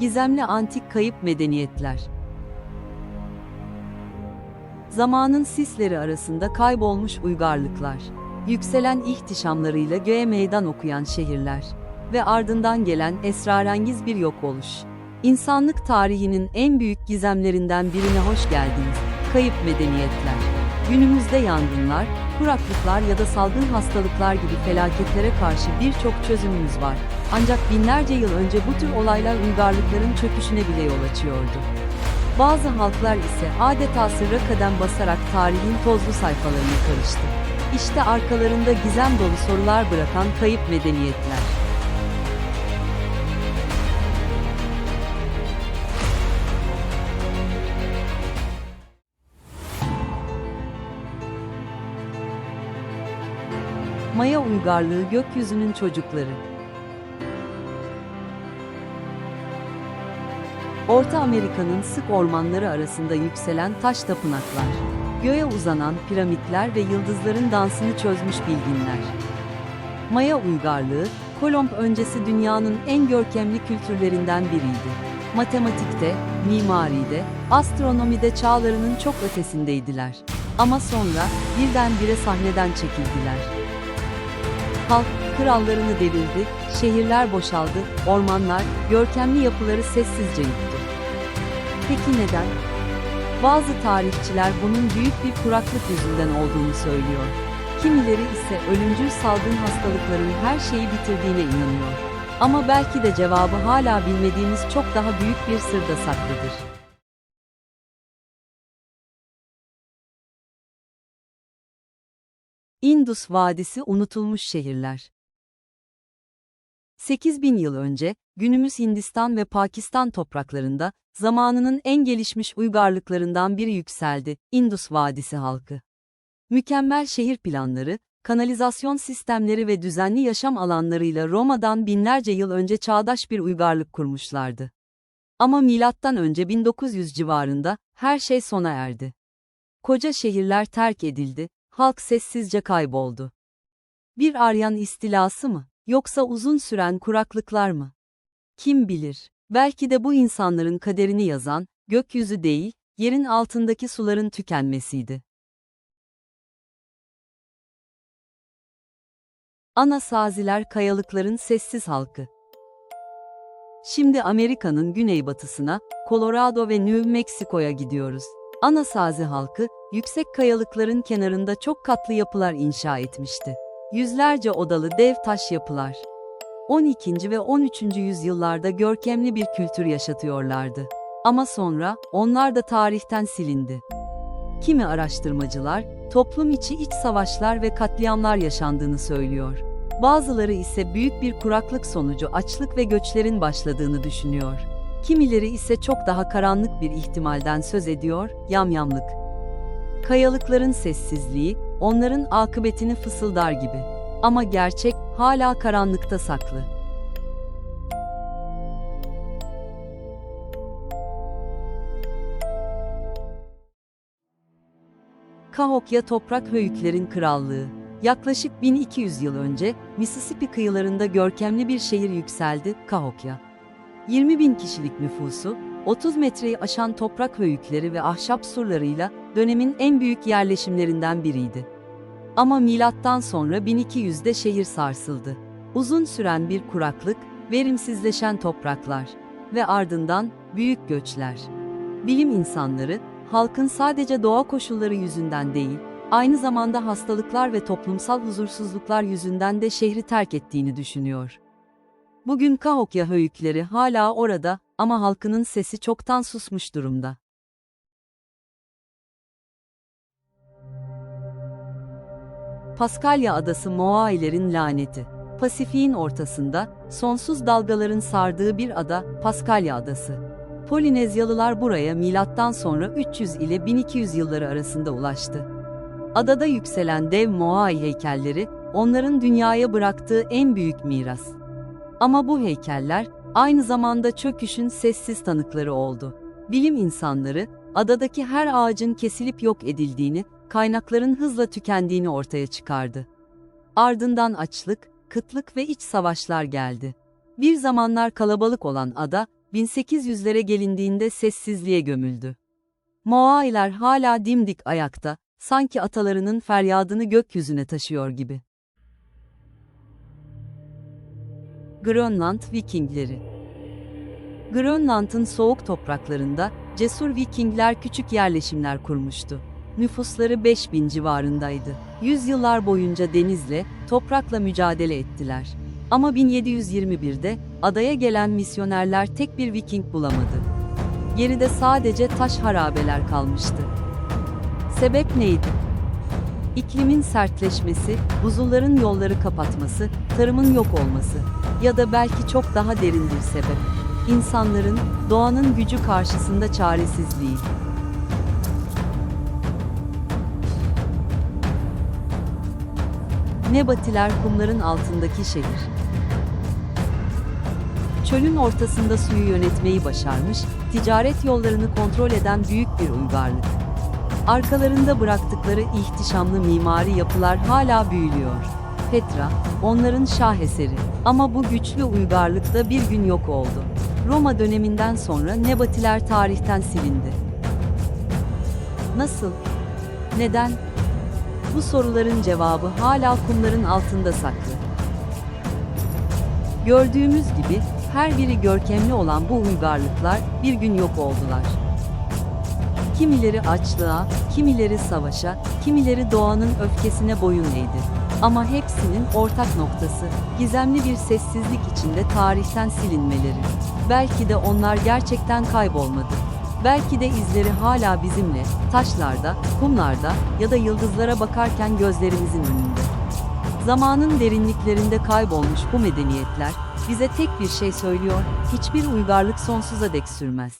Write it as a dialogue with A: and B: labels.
A: Gizemli antik kayıp medeniyetler. Zamanın sisleri arasında kaybolmuş uygarlıklar. Yükselen ihtişamlarıyla göğe meydan okuyan şehirler. Ve ardından gelen esrarengiz bir yok oluş. İnsanlık tarihinin en büyük gizemlerinden birine hoş geldiniz. Kayıp medeniyetler. Günümüzde yangınlar, kuraklıklar ya da salgın hastalıklar gibi felaketlere karşı birçok çözümümüz var. Ancak binlerce yıl önce bu tür olaylar uygarlıkların çöküşüne bile yol açıyordu. Bazı halklar ise adeta sırra kadem basarak tarihin tozlu sayfalarına karıştı. İşte arkalarında gizem dolu sorular bırakan kayıp medeniyetler. Maya uygarlığı gökyüzünün çocukları. Orta Amerika'nın sık ormanları arasında yükselen taş tapınaklar. Göğe uzanan piramitler ve yıldızların dansını çözmüş bilginler. Maya uygarlığı, Kolomb öncesi dünyanın en görkemli kültürlerinden biriydi. Matematikte, mimaride, astronomide çağlarının çok ötesindeydiler. Ama sonra birdenbire sahneden çekildiler. Halk krallarını devirdi, şehirler boşaldı, ormanlar görkemli yapıları sessizce yıktı. Peki neden? Bazı tarihçiler bunun büyük bir kuraklık yüzünden olduğunu söylüyor. Kimileri ise ölümcül salgın hastalıkların her şeyi bitirdiğine inanıyor. Ama belki de cevabı hala bilmediğimiz çok daha büyük bir sırda saklıdır. Indus Vadisi unutulmuş şehirler. 8000 yıl önce, günümüz Hindistan ve Pakistan topraklarında, zamanının en gelişmiş uygarlıklarından biri yükseldi, Indus Vadisi halkı. Mükemmel şehir planları, kanalizasyon sistemleri ve düzenli yaşam alanlarıyla Roma'dan binlerce yıl önce çağdaş bir uygarlık kurmuşlardı. Ama milattan önce 1900 civarında her şey sona erdi. Koca şehirler terk edildi, halk sessizce kayboldu. Bir Aryan istilası mı, yoksa uzun süren kuraklıklar mı? Kim bilir, belki de bu insanların kaderini yazan, gökyüzü değil, yerin altındaki suların tükenmesiydi. Anasaziler kayalıkların sessiz halkı. Şimdi Amerika'nın güneybatısına, Colorado ve New Mexico'ya gidiyoruz. Anasazi halkı, yüksek kayalıkların kenarında çok katlı yapılar inşa etmişti. Yüzlerce odalı dev taş yapılar. 12. ve 13. yüzyıllarda görkemli bir kültür yaşatıyorlardı. Ama sonra, onlar da tarihten silindi. Kimi araştırmacılar, toplum içi iç savaşlar ve katliamlar yaşandığını söylüyor. Bazıları ise büyük bir kuraklık sonucu açlık ve göçlerin başladığını düşünüyor. Kimileri ise çok daha karanlık bir ihtimalden söz ediyor, yamyamlık. Kayalıkların sessizliği, onların akıbetini fısıldar gibi. Ama gerçek, hala karanlıkta saklı. Cahokia toprak höyüklerin krallığı. Yaklaşık 1200 yıl önce, Mississippi kıyılarında görkemli bir şehir yükseldi, Cahokia. 20 bin kişilik nüfusu, 30 metreyi aşan toprak höyükleri ve ahşap surlarıyla dönemin en büyük yerleşimlerinden biriydi. Ama milattan sonra 1200'de şehir sarsıldı. Uzun süren bir kuraklık, verimsizleşen topraklar ve ardından büyük göçler. Bilim insanları, halkın sadece doğa koşulları yüzünden değil, aynı zamanda hastalıklar ve toplumsal huzursuzluklar yüzünden de şehri terk ettiğini düşünüyor. Bugün Cahokia höyükleri hala orada ama halkının sesi çoktan susmuş durumda. Paskalya adası Moailerin laneti. Pasifik'in ortasında, sonsuz dalgaların sardığı bir ada, Paskalya adası. Polinezyalılar buraya milattan sonra 300 ile 1200 yılları arasında ulaştı. Adada yükselen dev Moai heykelleri, onların dünyaya bıraktığı en büyük miras. Ama bu heykeller, aynı zamanda çöküşün sessiz tanıkları oldu. Bilim insanları, adadaki her ağacın kesilip yok edildiğini, kaynakların hızla tükendiğini ortaya çıkardı. Ardından açlık, kıtlık ve iç savaşlar geldi. Bir zamanlar kalabalık olan ada, 1800'lere gelindiğinde sessizliğe gömüldü. Moailer hala dimdik ayakta, sanki atalarının feryadını gökyüzüne taşıyor gibi. Grönland Vikingleri Grönland'ın soğuk topraklarında cesur Vikingler küçük yerleşimler kurmuştu. Nüfusları 5000 civarındaydı. Yüzyıllar boyunca denizle, toprakla mücadele ettiler. Ama 1721'de adaya gelen misyonerler tek bir Viking bulamadı. Geride sadece taş harabeler kalmıştı. Sebep neydi? İklimin sertleşmesi, buzulların yolları kapatması, tarımın yok olması ya da belki çok daha derin bir sebep. İnsanların, doğanın gücü karşısında çaresizliği. Nebatiler kumların altındaki şehir. Çölün ortasında suyu yönetmeyi başarmış, ticaret yollarını kontrol eden büyük bir uygarlık. Arkalarında bıraktıkları ihtişamlı mimari yapılar hala büyülüyor. Petra, onların şaheseri. Ama bu güçlü uygarlık da bir gün yok oldu. Roma döneminden sonra Nebatiler tarihten silindi. Nasıl? Neden? Bu soruların cevabı hala kumların altında saklı. Gördüğümüz gibi, her biri görkemli olan bu uygarlıklar bir gün yok oldular. Kimileri açlığa, kimileri savaşa, kimileri doğanın öfkesine boyun eğdi. Ama hepsinin ortak noktası, gizemli bir sessizlik içinde tarihten silinmeleri. Belki de onlar gerçekten kaybolmadı. Belki de izleri hala bizimle, taşlarda, kumlarda ya da yıldızlara bakarken gözlerimizin önünde. Zamanın derinliklerinde kaybolmuş bu medeniyetler, bize tek bir şey söylüyor, hiçbir uygarlık sonsuza dek sürmez.